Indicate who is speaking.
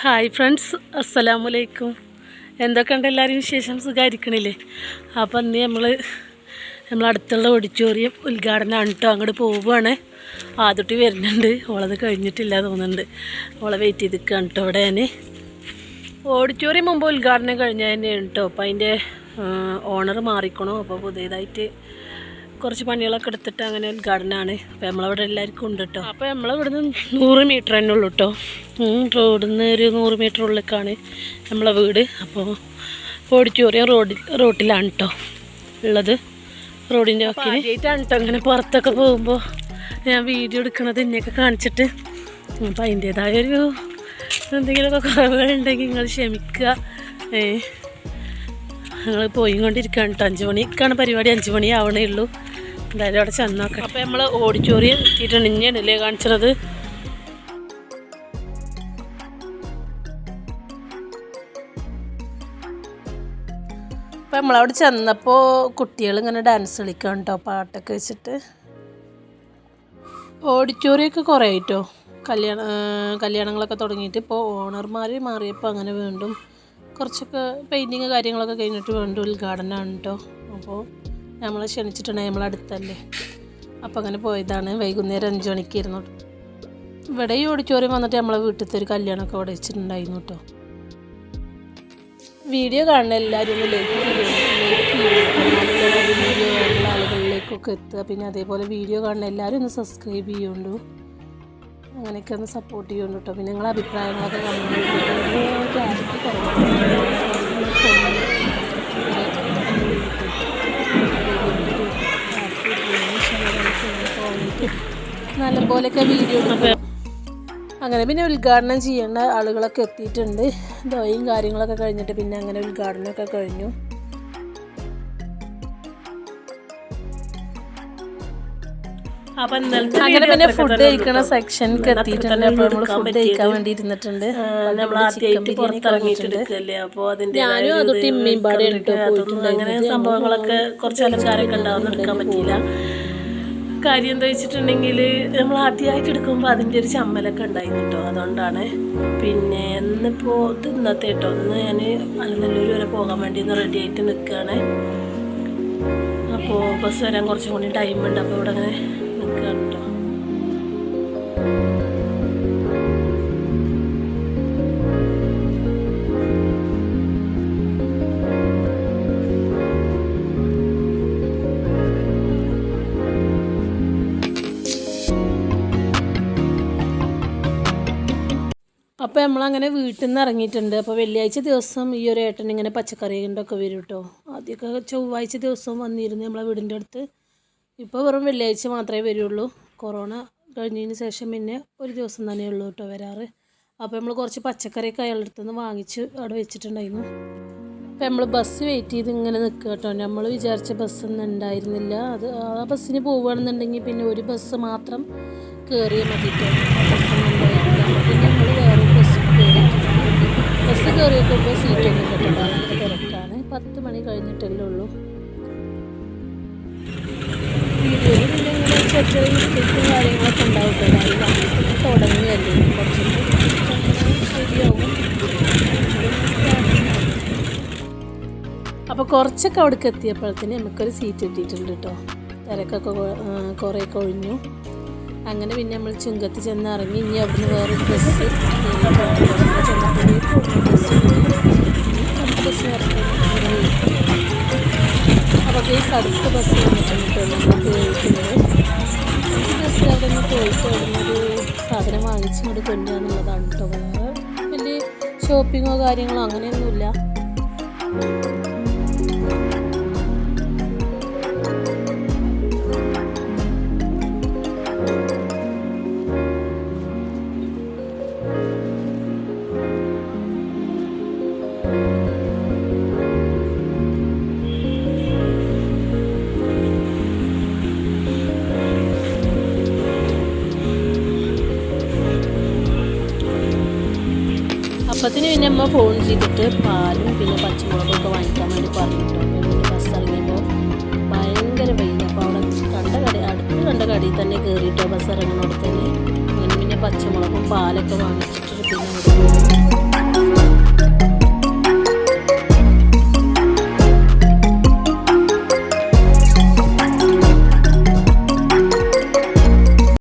Speaker 1: Hi friends അസ്സലാമലൈക്കും എന്തൊക്കെയുണ്ട് എല്ലാവരും വിശേഷം? സുഖമായിരിക്കണില്ലേ അപ്പം ഇന്ന് നമ്മൾ നമ്മളടുത്തുള്ള ഓഡിറ്റോറിയം ഉദ്ഘാടനമാണ് കേട്ടോ അങ്ങോട്ട് പോവുകയാണ് ആദ്യട്ടി വരുന്നുണ്ട്. ഓളത് കഴിഞ്ഞിട്ടില്ല തോന്നുന്നുണ്ട്. ഓളെ വെയിറ്റ് ചെയ്ത് നിൽക്കുകയാണ് കേട്ടോ അവിടെ ഞാൻ ഓഡിറ്റോറിയം മുമ്പ് ഉദ്ഘാടനം കഴിഞ്ഞ തന്നെയാണ് കേട്ടോ അപ്പം അതിന്റെ ഓണർ മാറിക്കണോ. അപ്പോൾ പുതിയതായിട്ട് കുറച്ച് പണികളൊക്കെ എടുത്തിട്ട് അങ്ങനെ ഉദ്ഘാടനമാണ്. അപ്പോൾ നമ്മളവിടെ എല്ലാവർക്കും ഉണ്ട് കേട്ടോ അപ്പോൾ നമ്മളിവിടുന്ന് നൂറ് മീറ്റർ തന്നെ ഉള്ളൂ കേട്ടോ റോഡിന്ന് ഒരു നൂറ് മീറ്റർ ഉള്ളിലേക്കാണ് നമ്മളെ വീട്. അപ്പോൾ ഓഡിറ്റോറിയം റോഡിൽ റോട്ടിലാണ് കേട്ടോ ഉള്ളത്. റോഡിന്റെ ഒക്കെ ആയിട്ടാണ് കേട്ടോ അങ്ങനെ പുറത്തൊക്കെ പോകുമ്പോൾ ഞാൻ വീഡിയോ എടുക്കണത് ഇന്നെയൊക്കെ കാണിച്ചിട്ട്. അപ്പോൾ അതിന്റേതായൊരു എന്തെങ്കിലുമൊക്കെ കുറവുകളുണ്ടെങ്കിൽ നിങ്ങൾ ക്ഷമിക്കുക. ഞങ്ങൾ പോയി കൊണ്ടിരിക്കുകയാണ് കേട്ടോ അഞ്ച് മണിക്കാണ് പരിപാടി. അഞ്ച് മണി ആവണേ ഉള്ളൂ. എന്തായാലും അവിടെ ചെന്നോക്കാം. അപ്പോൾ നമ്മൾ ഓഡിറ്റോറിയം എത്തിയിട്ടുണ്ട്. ഇനിയാണല്ലേ കാണിച്ചത്? അപ്പോൾ നമ്മളവിടെ ചെന്നപ്പോൾ കുട്ടികൾ ഇങ്ങനെ ഡാൻസ് കളിക്കാൻ കേട്ടോ പാട്ടൊക്കെ വെച്ചിട്ട്. ഓഡിറ്റോറിയമൊക്കെ കുറേ ആയിട്ടോ? കല്യാണ കല്യാണങ്ങളൊക്കെ തുടങ്ങിയിട്ട് ഇപ്പോൾ ഓണർമാർ മാറിയപ്പോൾ അങ്ങനെ വീണ്ടും കുറച്ചൊക്കെ പെയിന്റിങ് കാര്യങ്ങളൊക്കെ കഴിഞ്ഞിട്ട് വീണ്ടും ഉദ്ഘാടനമാണ് കേട്ടോ അപ്പോൾ നമ്മളെ ക്ഷണിച്ചിട്ടുണ്ട് നമ്മളടുത്തല്ലേ അപ്പോൾ അങ്ങനെ പോയതാണ്. വൈകുന്നേരം അഞ്ച് മണിക്കായിരുന്നു. ഇവിടെ ഈ ഓഡിറ്റോറിയം വന്നിട്ട് നമ്മളെ വീട്ടിലത്തെ ഒരു കല്യാണമൊക്കെ അവിടെ വെച്ചിട്ടുണ്ടായിരുന്നു കേട്ടോ. വീഡിയോ കാണുന്ന എല്ലാവരും ഒന്ന് ലൈക്ക് വീഡിയോ കാണുന്ന ആളുകളിലേക്കൊക്കെ എത്തുക. പിന്നെ അതേപോലെ വീഡിയോ കാണുന്ന എല്ലാവരും ഒന്ന് സബ്സ്ക്രൈബ് ചെയ്യുന്നുണ്ട് അങ്ങനെയൊക്കെ ഒന്ന് സപ്പോർട്ട് ചെയ്യുന്നുണ്ട് കേട്ടോ. പിന്നെ നിങ്ങളെ അഭിപ്രായങ്ങളൊക്കെ കമന്റ് ക്ലാരിറ്റി നല്ലപോലെയൊക്കെ വീഡിയോ എടുക്കും. അങ്ങനെ പിന്നെ ഉദ്ഘാടനം ചെയ്യേണ്ട ആളുകളൊക്കെ എത്തിയിട്ടുണ്ട്. ദോയും കാര്യങ്ങളൊക്കെ കഴിഞ്ഞിട്ട് പിന്നെ അങ്ങനെ ഉദ്ഘാടനമൊക്കെ കഴിഞ്ഞു. അങ്ങനെ പിന്നെ ഫുഡ് കഴിക്കണ സെക്ഷനിലേക്ക് എത്തിയിട്ടുണ്ട്. നമ്മൾ ഫുഡ് കഴിക്കാൻ. വേണ്ടി ഇരുന്നിട്ടുണ്ട് ഞാനും അതൊട്ട് ഇമ്മയും പാടെ
Speaker 2: അങ്ങനെ സംഭവങ്ങളൊക്കെ കുറച്ച് അലങ്കാരമൊക്കെ ഉണ്ടാവുന്ന എടുക്കാൻ പറ്റിയില്ല. കാര്യം എന്താ വെച്ചിട്ടുണ്ടെങ്കിൽ നമ്മൾ ആദ്യമായിട്ട് എടുക്കുമ്പോൾ അതിന്റെ ഒരു ചമ്മലൊക്കെ ഉണ്ടായിരുന്നു കേട്ടോ അതുകൊണ്ടാണ്. പിന്നെ ഇന്നിപ്പോൾ ഇത് ഇന്നത്തെ കേട്ടോ ഇന്ന് ഞാൻ അലനല്ലൂർ വരെ പോകാൻ വേണ്ടി ഒന്ന് റെഡി ആയിട്ട് നിൽക്കുകയാണ് അപ്പോൾ ബസ് വരാൻ കുറച്ചും കൂടി ടൈം ഉണ്ട്. അപ്പോൾ ഇവിടെ അങ്ങനെ നിൽക്കുകയാണ് കേട്ടോ
Speaker 1: അപ്പോൾ നമ്മളങ്ങനെ വീട്ടിൽ നിന്ന് ഇറങ്ങിയിട്ടുണ്ട്. അപ്പോൾ വെള്ളിയാഴ്ച ദിവസം ഈ ഒരു ഏട്ടൻ ഇങ്ങനെ പച്ചക്കറി കൊണ്ടൊക്കെ വരും കേട്ടോ ആദ്യമൊക്കെ ചൊവ്വാഴ്ച ദിവസം വന്നിരുന്നു നമ്മളെ വീടിന്റെ അടുത്ത്. ഇപ്പോൾ വെറും വെള്ളിയാഴ്ച മാത്രമേ വരുള്ളൂ. കൊറോണ കഴിഞ്ഞതിന് ശേഷം പിന്നെ ഒരു ദിവസം തന്നെ ഉള്ളൂ കേട്ടോ വരാറ്. അപ്പോൾ നമ്മൾ കുറച്ച് പച്ചക്കറിയൊക്കെ അയാളുടെ അടുത്ത് നിന്ന് വാങ്ങിച്ച് അവിടെ വെച്ചിട്ടുണ്ടായിരുന്നു. അപ്പോൾ നമ്മൾ ബസ് വെയിറ്റ് ചെയ്ത് ഇങ്ങനെ നിൽക്കുക കേട്ടോ നമ്മൾ വിചാരിച്ച ബസ്സൊന്നും ഉണ്ടായിരുന്നില്ല. അത് ആ ബസ്സിന് പോവുകയാണെന്നുണ്ടെങ്കിൽ പിന്നെ ഒരു ബസ് മാത്രം കയറിയ മതി കേട്ടോ പിന്നെ നമ്മൾ വേറെ ബസ് കയറി സീറ്റ് സീറ്റൊന്നും കിട്ടില്ല തിരക്കാണ്. പത്ത് മണി കഴിഞ്ഞിട്ടല്ലേ ഉള്ളൂ. വീഡിയോയിൽ കാര്യങ്ങളൊക്കെ തുടങ്ങിയല്ലേ. ശരിയാവും. അപ്പോൾ കുറച്ചൊക്കെ അവിടേക്ക് എത്തിയപ്പോഴത്തേന് നമുക്കൊരു സീറ്റ് കിട്ടിയിട്ടുണ്ട് കേട്ടോ. തിരക്കൊക്കെ കുറേയൊക്കെ ഒഴിഞ്ഞു. അങ്ങനെ പിന്നെ നമ്മൾ ചുങ്കത്ത് ചെന്ന് ഇറങ്ങി ഇനി അവിടുന്ന് വേറെ ബസ് അപ്പോൾ ഈ അടുത്ത ബസ് വന്നിട്ടുണ്ട് കേൾക്കുന്നത് ജസ്റ്റ് അവിടെ നിന്ന് പോയിട്ട് അവിടെ ഒരു സാധനം വാങ്ങിച്ചുകൊണ്ട് കൊണ്ടുവന്നുള്ളതാണ് കേട്ടോ വലിയ ഷോപ്പിങ്ങോ കാര്യങ്ങളോ അങ്ങനെയൊന്നുമില്ല. അപ്പത്തിന് പിന്നെ അമ്മ ഫോൺ ചെയ്തിട്ട് പാലും പിന്നെ പച്ചമുളകൊക്കെ വാങ്ങിക്കാൻ വേണ്ടി പറഞ്ഞിട്ടു ബസ് ഇറങ്ങിയപ്പോൾ ഭയങ്കര വെയിൽ അപ്പോൾ അവിടെ കണ്ട കട അടുത്ത് കണ്ട കടയിൽ തന്നെ കയറിയിട്ടോ ബസ് ഇറങ്ങുന്നിടത്ത് തന്നെ. പിന്നെ പച്ചമുളകും പാലൊക്കെ വാങ്ങിച്ചിട്ട്